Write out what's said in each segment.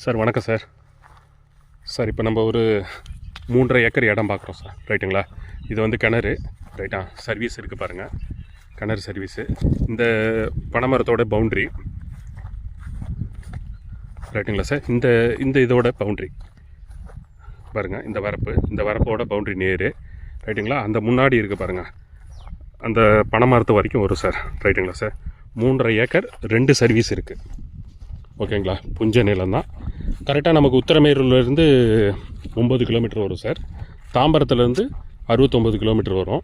Sir வணக்கம் sir. Sir இப்போ நம்ம ஒரு மூன்றரை ஏக்கர் இடம் பார்க்குறோம் சார். ரைட்டுங்களா? இது வந்து கிணறு. ரைட்டா? சர்வீஸ் இருக்குது பாருங்கள் கிணறு சர்வீஸு. இந்த பனைமரத்தோட பவுண்ட்ரி. ரைட்டுங்களா சார்? இந்த இந்த இதோட பவுண்ட்ரி. பாருங்கள் இந்த வரப்பு. இந்த வரப்போட பவுண்ட்ரி நேரு. ரைட்டுங்களா? அந்த முன்னாடி இருக்குது பாருங்கள் அந்த பனைமரத்து வரைக்கும் வரும் சார். ரைட்டுங்களா சார்? மூன்றரை ஏக்கர் ரெண்டு சர்வீஸ் இருக்குது ஓகேங்களா? புஞ்ச நிலம் தான் கரெக்டாக நமக்கு உத்தரமேரூர்லேருந்து ஒம்பது கிலோமீட்டர் வரும் சார். தாம்பரத்துலேருந்து அறுபத்தொம்பது கிலோமீட்டர் வரும்.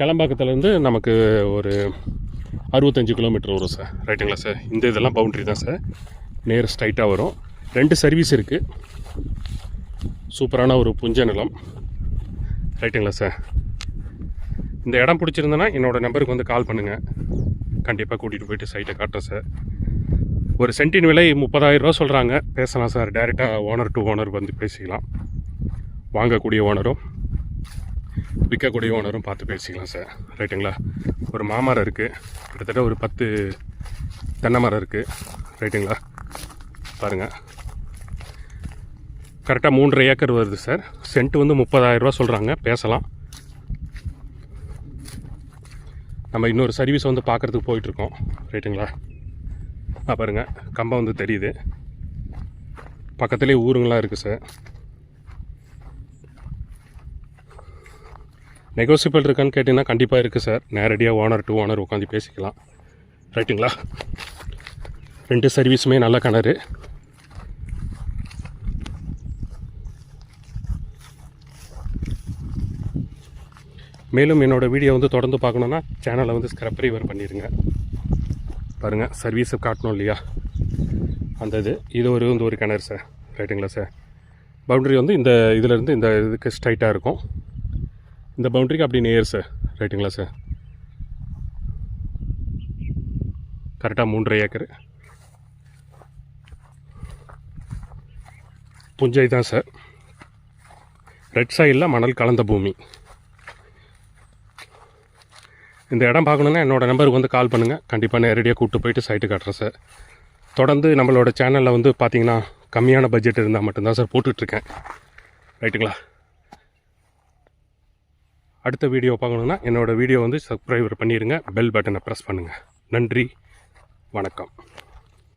கிளம்பாக்கத்துலேருந்து நமக்கு ஒரு அறுபத்தஞ்சு கிலோமீட்டர் வரும் சார். ரைட்டுங்களா சார்? இந்த இதெல்லாம் பவுண்ட்ரி தான் சார். நேர் ஸ்ட்ரைட்டாக வரும். ரெண்டு சர்வீஸ் இருக்குது சூப்பரான ஒரு புஞ்ச நிலம். ரைட்டுங்களா சார்? இந்த இடம் பிடிச்சிருந்தேன்னா என்னோடய நம்பருக்கு வந்து கால் பண்ணுங்கள் கண்டிப்பாக கூட்டிகிட்டு போயிட்டு சைட்டை காட்டுறேன் சார். ஒரு சென்ட்டின் விலை முப்பதாயிரம் ரூபா சொல்கிறாங்க பேசலாம் சார். டைரெக்டாக ஓனர் டு ஓனர் வந்து பேசிக்கலாம். வாங்கக்கூடிய ஓனரும் விற்கக்கூடிய ஓனரும் பார்த்து பேசிக்கலாம் சார். ரைட்டுங்களா ஒரு மாமரம் இருக்குது கிட்டத்தட்ட ஒரு பத்து தென்னை மரம் இருக்குது ரைட்டுங்களா பாருங்கள் கரெக்டாக மூன்றரை ஏக்கர் வருது சார். சென்ட் வந்து முப்பதாயிரம் ரூபா சொல்கிறாங்க பேசலாம். நம்ம இன்னொரு சர்வீஸ் வந்து பார்க்குறதுக்கு போயிட்டுருக்கோம் ரைட்டுங்களா பாருங்க. கம்பம் வந்து தெரியுது. பக்கத்துலேயே ஊருங்களாம் இருக்குது சார் நெகோசியபிள் இருக்கான்னு கேட்டிங்கன்னா கண்டிப்பாக இருக்குது சார் நேரடியாக ஓனர் டு ஓனர் உட்காந்து பேசிக்கலாம். ரைட்டுங்களா ரெண்டு சர்வீஸுமே நல்ல கிணறு. மேலும் என்னோடய வீடியோ வந்து தொடர்ந்து பார்க்கணுன்னா சேனலை வந்து ஸ்க்ரப் ரிவர் பண்ணிடுங்க பாருங்கள் சர்வீஸை காட்டணும் இல்லையா? அந்த இது. இது ஒரு வந்து ஒரு கிணறு சார். ரைட்டுங்களா சார்? பவுண்ட்ரி வந்து இந்த இதிலேருந்து இந்த இதுக்கு ஸ்ட்ரைட்டாக இருக்கும். இந்த பவுண்ட்ரிக்கு அப்படி நேர் சார். ரைட்டுங்களா சார்? கரெக்டாக மூன்றரை ஏக்கர் புஞ்சை தான் சார். ரெட் சைடில் மணல் கலந்த பூமி. இந்த இடம் பார்க்கணுன்னா என்னோடய நம்பருக்கு வந்து கால் பண்ணுங்கள் கண்டிப்பாக நேரடியாக கூப்பிட்டு போயிட்டு சைட்டு காட்டுறேன் சார் தொடர்ந்து நம்மளோட சேனலில் வந்து பார்த்தீங்கன்னா கம்மியான பட்ஜெட் இருந்தால் மட்டும்தான் சார் போட்டுட்ருக்கேன். ரைட்டுங்களா அடுத்த வீடியோ பார்க்கணுன்னா என்னோடய வீடியோ வந்து சப்ஸ்கிரைபர் பண்ணிடுங்க பெல் பட்டனை ப்ரெஸ் பண்ணுங்கள் நன்றி. வணக்கம்.